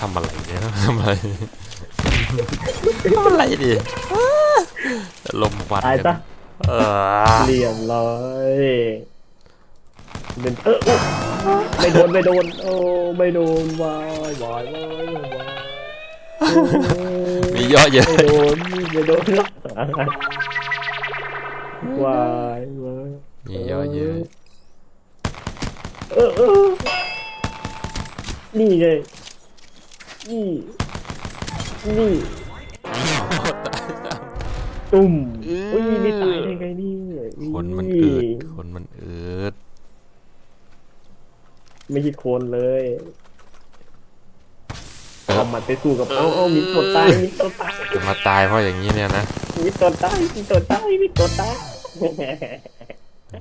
ทำอะไรเนี่ยทำอะไรทำอะไรดิอ้าลมควันตายกัซะนเออเรียบร้อยเป็นเอออุ๊ยไม่โดนไม่โดนโอ้ไม่โดนวายวายวายวายโอ้มีเยอะเยอะไม่โดนไม่โดนรักษาวายวายมีเยอะเยอะเออเออนี่ไง นี่นี่ตายตายตุ่มเอออุ้ยนี่ตายได้ไงนี่คนมันอืดคนมันอืดไม่ใช่โคนเลยเอามันไปสู้กับเอาเอามีตัวตายมีตัวตายจะมาตายเพราะอย่างนี้เนี่ยนะมีตัวตายมีตัวตายมีตัวตาย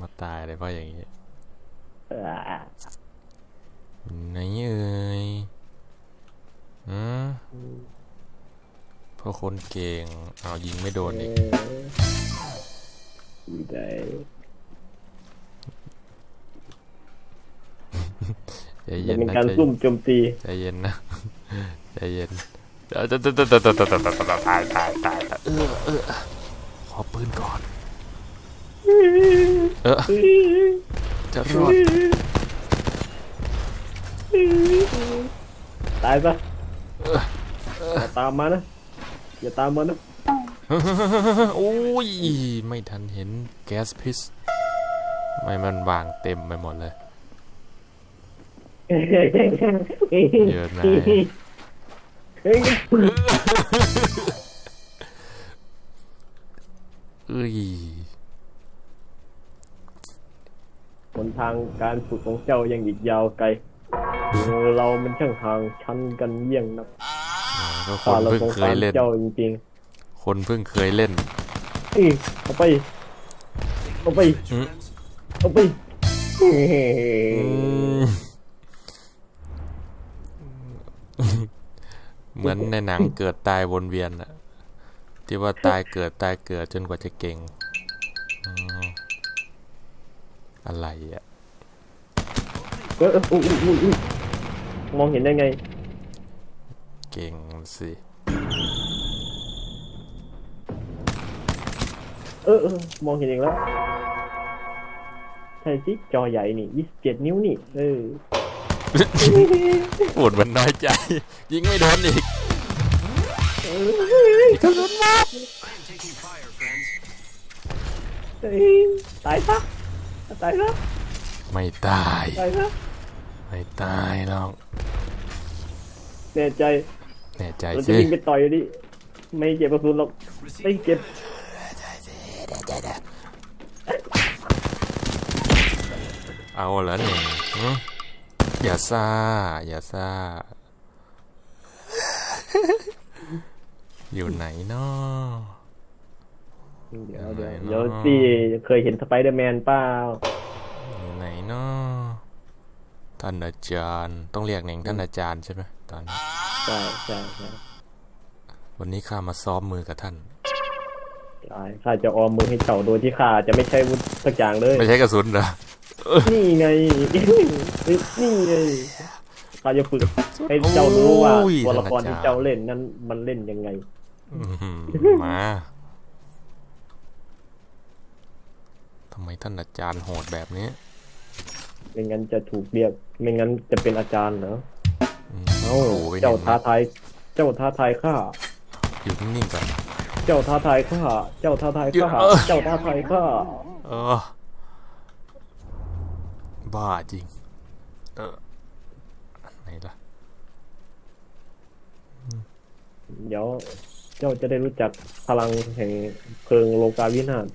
มาตายเลยเพราะอย่างนี้อ่าไหนเอ่ย อืมพวกคนเก่งเอายิงไม่โดนอีกได้ใจเย็นเป็นนะการใจซุ่มโจมตีใจเย็นนะใจเย็นเดี๋ยวตายตายตายตายเออเออขอปืนก่อน เออจะรอด ตายปะ อย่าตามมานะ อย่าตามมานะ โอ้ย ไม่ทันเห็นแก๊สพิษไม่มันวางเต็มไปหมดเลย เยอะนะเฮ้ยเอ้ยหนทางการฝึกของเจ้ายังอีกยาวไกล เออเรามันช่างห่างชั้นกันเยี่ยงนักก็คข้านเราเพิ่งสงเคสายรเล่นเจ้าจริงคนเพิ่งเคยเล่นๆอีเอาไป เอาไปอืมเอาไปอืมเหมือนในหนังเกิดตายวนเวียนอะที่ว่าตายเกิดตายเกิดจนกว่าจะเก่งอ๋ออะไรอะ เออเอออุ๊ยอุ๊ยอุ๊ยมองเห็นได้ไง เก่งสิเออเออมองเห็นเองแล้วใช่สิจอใหญ่นี่ยี่สิบเจ็ดนิ้วนี่ เออปวดมันน้อยใจ ยิงไม่โดนอีกเฮ้ยตายซะตายซะไม่ตาย ตายซะ ไม่ตายหรอกแน่ใจแน่ใจเราจะสิวิ่งไปต่อยดิไม่เจ็บกระสุนหรอกไม่เจ็บเอาแล้วหนึ่งหึอย่าซ่า อย่าซ่า อยู่ไหนเนาะเดี๋ยวเดี๋ยวอะไรเนอะเดี๋ยวสิเคยเห็นสไปเดอร์แมนเปล่าอยู่ไหนเนาะ ท่านอาจารย์ต้องเรียกเน่งท่านอาจารย์ใช่ไหมตอนนี้ใช่ใช่ใช่วันนี้ข้ามาซ้อมมือกับท่านใช่ข้าจะออมมือให้เจ้าโดยที่ข้าจะไม่ใช้วุธสักอย่างเลย ไม่ใช่กระสุนเหรอ นี่ไง นี่ไงข้าจะฝึกให้เจ้ารู้ว่าโอ้ยตัวละครท่านอาจารย์ที่เจ้าเล่นนั้นมันเล่นยังไงอื้อหือมาทำไมท่านอาจารย์โหดแบบนี้ ไม่งั้นจะถูกเรียก ไม่งั้นจะเป็นอาจารย์เหรออืมเอ้าโอ้ยเจ้านี่ยท้าทายเจ้าท้าทายข้าอยู่นิ่งๆก่อนเจ้าท้าทายข้าเจ้าท้าทายข้าเออเจ้าท้าทายข้าเออ บ้าจริง เออไหนล่ะเดี๋ยวเจ้าจะได้รู้จักพลังแห่งเพลิงโลกาวินาศ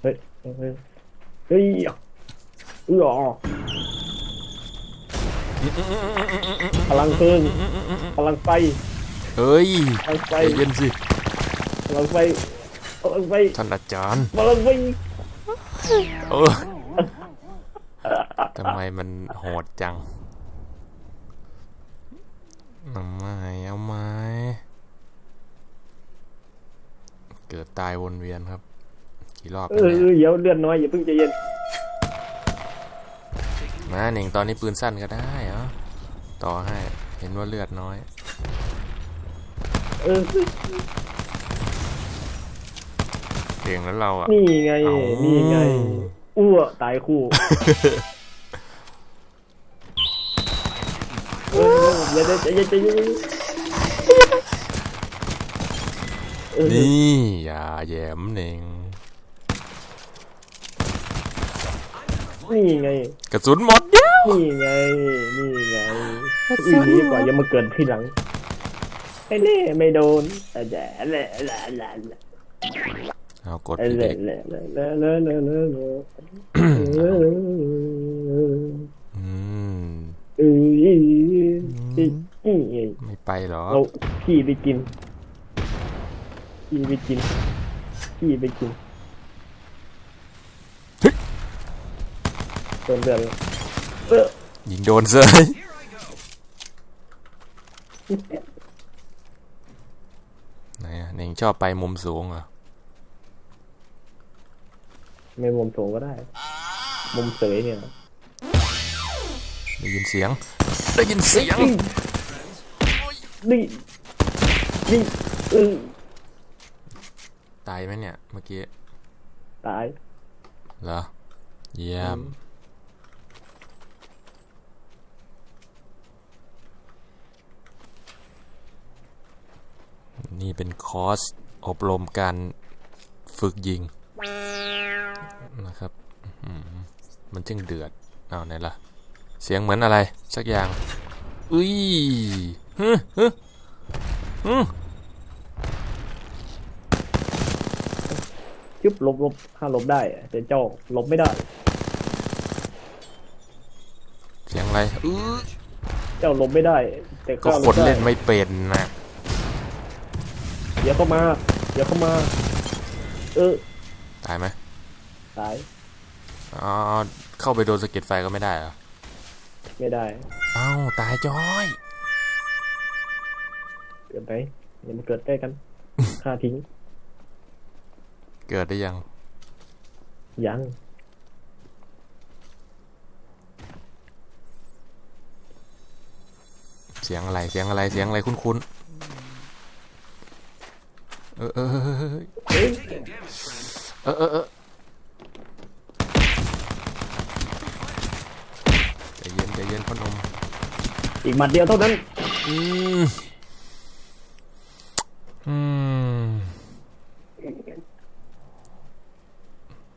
เฮ้ย เฮ้ยเฮ้ยเอื้อพลังเพลิงพลังไฟเฮ้ยพลังไฟใจเย็นสิพลังไฟพลังไฟท่านอาจารย์พลังไฟเออทำไมมันโหดจังเอาไม้เอาไม้เกิดตายวนเวียนครับ กี่รอบเอแล้วอเนี่ยเดี๋ยวเลื่อนน้อยอย่าเพิ่งใจเย็นมาหนึ่งตอนนี้ปืนสั้นก็ได้เหรอต่อให้เห็นว่าเลือดน้อย เออเก่งแล้วเราอะ นี่ไงเอ้า นี่ไงอ้วตายคู่เอออย่าได้อย่าใจเย็นเออนี่อย่าแหยมเอง นี่ไง กระสุนหมดเดียวนี่ไง นี่ไงอีกดีกว่าอย่ามาเกิดทีหลังไอ้เล่ไม่โดนแต่แหละแหละแหละแหละแหละเอากดแหผิดละอีกแหละแหละแหละแหละแหละแหละแหละอืมเอ้ยนี่ไงไม่ไปหรอเอาขี้ไปกินขี้ไปกินขี้ไปกิน เติมเดือดเออยิงโดนเซยไหนอะเน่งชอบไปมุมสูงเหรอไม่มุมสูงก็ได้ มุมเสยเนี่ยได้ยินเสียง ได้ยินเสียง นี่นี่เออตายไหมเนี่ย เมื่อกี้ ตาย เหรอ เยี่ยม นี่เป็นคอร์สอบรมการฝึกยิงนะครับอื้อหือมันจึงเดือดเอาไหนล่ะ เสียงเหมือนอะไร สักอย่างอุ้ยฮึฮึฮึจุ๊บลบลบถ้าลบได้แต่เจ้าลบไม่ได้ เสียงอะไรอื้อเจ้าลบไม่ได้ แต่ก็ข้าคนบได้เล่นไม่เป็นนะ เดี๋ยวเข้ามาเดี๋ยวเข้ามา เออตายไหมตายอ๋อเข้าไปโดนสะเก็ดไฟก็ไม่ได้เหรอไม่ได้เอ้าตายจ้อยเกิดไหมอย่ามาเกิดใกล้กันฆ่าทิ้ง เกิดได้ยัง ยังเสียงอะไรเสียงอะไรเสียงอะไรคุ้นๆ เออเออเออเออเอ้ยเออเออเออใจเย็นใจเย็นพ่อนมอีกหมัดเดียวเท่านั้นอืมอืม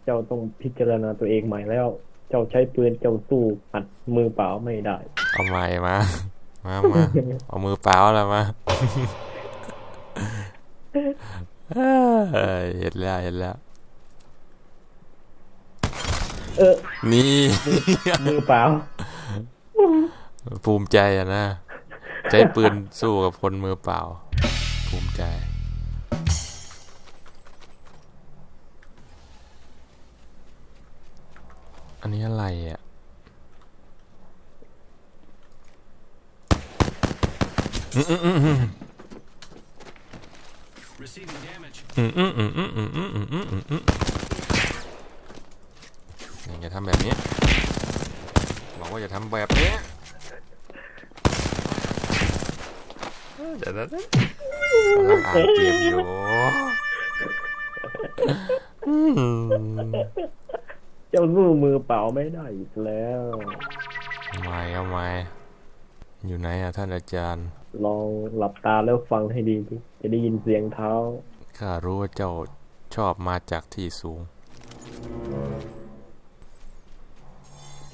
เจ้าต้องพิจารณาตัวเองใหม่แล้ว เจ้าใช้ปืนเจ้าสู้หัดมือเปล่าไม่ได้ เอาไม้มา มามาเอามือเปล่าแล้วมา เอ้ยเห็นแล้วเห็นแล้ว เออ นี่มือเปล่า ภูมิใจอะนะ ใช้ปืนสู้กับคนมือเปล่า ภูมิใจอันนี้อะไรอะ อืมอืมอืมอืม Receiving damage. อืมอืมอืมอืมอืมอืมอืมอืมอืมอืมอย่าทำแบบนี้บอกว่าอย่าทำแบบนี้เดี๋ยวนะกำลังอ่านเกมอยู่อืมเจ้าสู้มือเปล่าไม่ได้อีกแล้ว ทำไมเอาไมอยู่ไหนอะท่านอาจารย์ ลองหลับตาแล้วฟังให้ดีดิจะได้ยินเสียงเท้า ข้ารู้ว่าเจ้าชอบมาจากที่สูง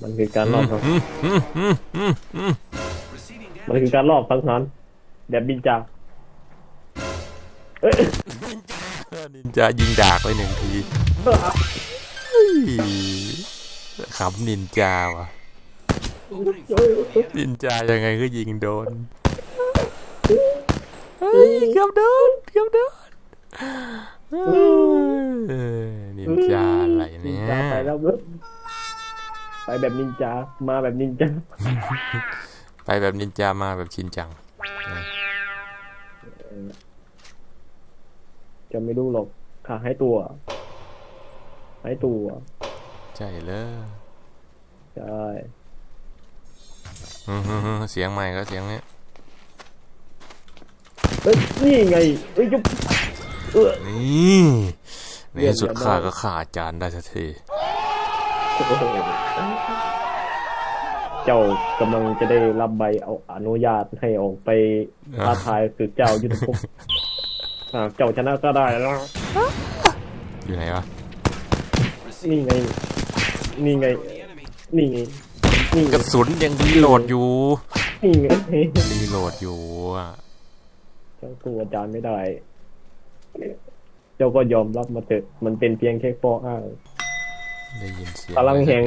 มันคือการรอบสัง Receiving มัน damage. คือการรอบสังหารแบบบินจาเอ้ยนินจายิงดากไปหนึ่งทีเฮ้ยขำนินจาว่ะ Opening เอ้ยนินจายังไงก็ยิงโดน เฮ้ยเกือบโดนเกือบโดนเอ้ยนินจาอะไรนิเนี่นยจาไปแล้วเว้ยไปแบบนินจา มาแบบนินจา ไปแบบนินจา มาแบบชินจัง จะไม่รู้หรอกขาให้ตัว ให้ตัว ใช่เลยใช่อือฮึฮึเสียงใหม่ก็เสียงนี้เอ้ยนี่ไงเอ้ยยุบเออ นี่ในเรียนที่สุดเรียนข้าได้ก็ฆ่าอาจารย์ได้สักทีเจ้ากำลังจะได้รับใบเอาอนุญาตให้ออกไปท้าทายศึกเจ้ายุทธภพอ่าเจ้าชนะก็ได้แล้ว อยู่ไหนวะนี่ไง นี่ไง The enemy. นี่ไง นี่กไงระสุนยังรีโหลดอยู่นี่ไงรีโหลดอยู่อะ เจ้าตัวอาจารย์ไม่ได้ เจ้าก็ยอมรับมาเถอะ มันเป็นเพียงแค่ข้ออ้างได้ยินเสียงพลังแห่ง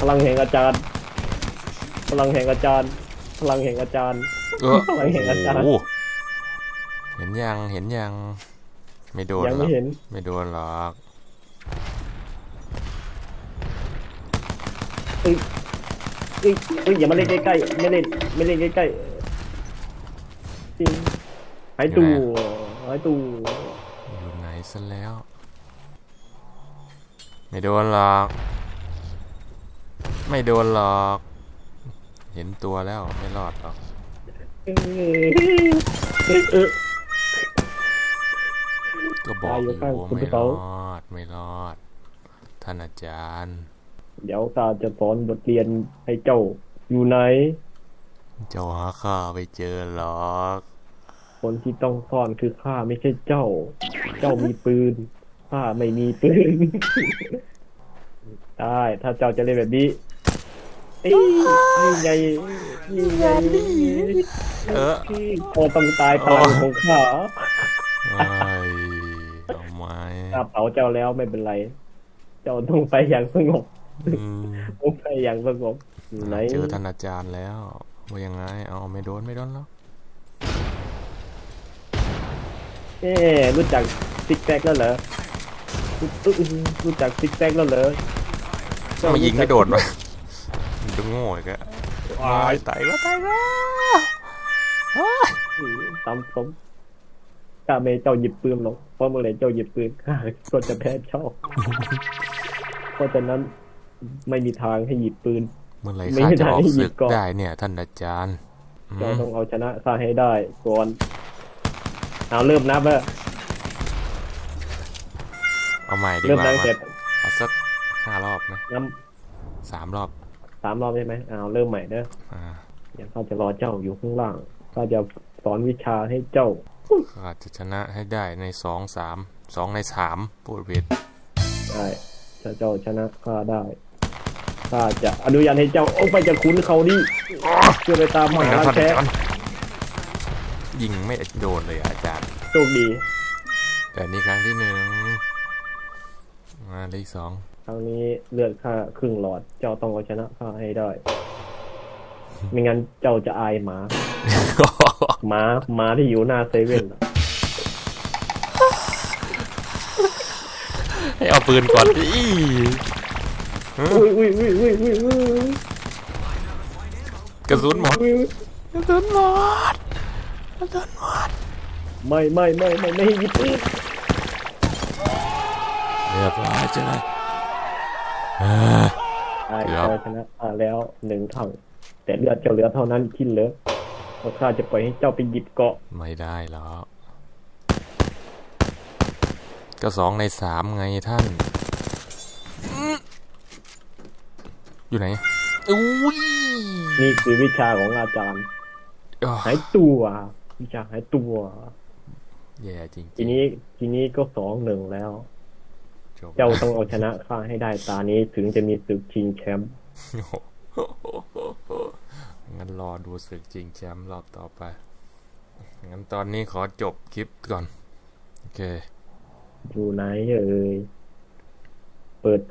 พลังแห่งอาจารย์ พลังแห่งอาจารย์ พลังแห่งอาจารย์ เออพลังแห่งอาจารย์ โอ้โหเห็นยังเห็นยังไม่โดนยังหรไม่อกเห็น ไม่โดนหรอกเอ้ยเอ้ยเอ้ยอย่ามาเล่นใกล้ๆไม่เล่นไม่เล่นใกล้ๆจริง หายตูหายตูอยู่ไหนซะแล้ว ไม่โดนหรอก ไม่โดนหรอก เห็นตัวแล้วไม่รอดหรอกเอ้ยเออก็บอกอยู่ตายอยู่ข้างคุณไม่เขารอดไม่รอด ท่านอาจารย์ เดี๋ยวตาจะสอนบทเรียนให้เจ้าอยู่ไหน เจ้าหาข้าไปเจอหรอก คนที่ต้องซ่อนคือข้าไม่ใช่เจ้า เจ้ามีปืนข้าไม่มีปืน ได้ ถ้าเจ้าจะเล่นแบบนี้เอ้ยนี่ไงนี่ไงเออพอต้องตายพลังของข้าไอ้เอาไม้ข้าเผาเจ้าแล้วไม่เป็นไร เจ้าต้องไปอย่างสงบอืมต้องไปอย่างสงบอยู่ไหนเจอท่านอาจารย์แล้วว่ายังไง เอาไม่โดนไม่โดนแล้ว เอ๊ะรู้จักซิกแซกแล้วเหรอรู้รู้รู้จักซิกแซกแล้วเหรอทำไมายิงไม่โดดวะมันจะโง่อีกอะว้าตายยตายแล้วตายแล้วตามสมข้าไม่ให้เจ้าหยิบปืนหรอกเพราะเมื่อไหร่เจ้าหยิบปืนข้าก็จะแพ้เจ้าเพราะฉะนั้นไม่มีทางให้หยิบปืน เมื่อไหรไม่ข้าได้จะออกให้หยิศึบกก่อนได้เนี่ย ท่านอาจารย์อืเจ้ามต้องเอาชนะข้าให้ได้ก่อน เอาเริ่มนับแล้วเอาใหม่ดีเริ่มกว่านับมาเสร็จเอาสักห้ารอบนะนับสามรอบสามรอบใช่ไหมเอาเริ่มใหม่เด้ออ่าเดี๋ยวข้าจะรอเจ้าอยู่ข้างล่างข้าจะสอนวิชาให้เจ้าข้าจะชนะให้ได้ในสองสามสองในสามพูดผิดได้ถ้าเจ้าชนะข้าได้ข้าจะอนุญาตให้เจ้าออกไปจากขุนเขานี่เพื่อไปตามหานะล้างท่านแค้อานจาร ย์ยิงไม่โดนเลยอะอาจารย์ โชคดีแต่นี่ครั้งที่หนึ่งมาเลขสองครั้งนี้เลือดข้าครึ่งหลอด เจ้าต้องเอาชนะข้าให้ได้ ไม่งั้นเจ้าจะอายหมา หมาหมาที่อยู่หน้าเซเว่นน่ะให้เอาปืนก่อนดิอุ้ยอุ้ยอุ้ยอุ้ยอุ้ยอุ้ยกระสุนหมดอุ้ยกระสุนหมด กระสุนหมดไม่ไม่ไม่ไม่ไม่ให้หยิบปืนเรียบร้อยใช่ไหมเอ้ยได้ครับเจ้าชนะข้าแล้วหนึ่งถัง แต่เลือดเจ้าเหลือเท่านั้นที่เหลือเพราะข้าจะปล่อยให้เจ้าไปหยิบเกาะไม่ได้หรอกก็สองในสามไงท่านอื้ออยู่ไหนอุ้ยนี่คือวิชาของอาจารย์อ้อหายตัว วิชาหายตัว แย่จริงทีนี้ทีนี้ก็สองหนึ่งแล้วจบเจ้าต้องเอาชนะข้าให้ได้ตานี้ถึงจะมีศึกชิงแชมป์โอ้โหงั้นรอดูศึกจริงแชมป์รอบต่อไป งั้นตอนนี้ขอจบคลิปก่อน โอเค อยู่ไหนเอ่ย เปิดเผย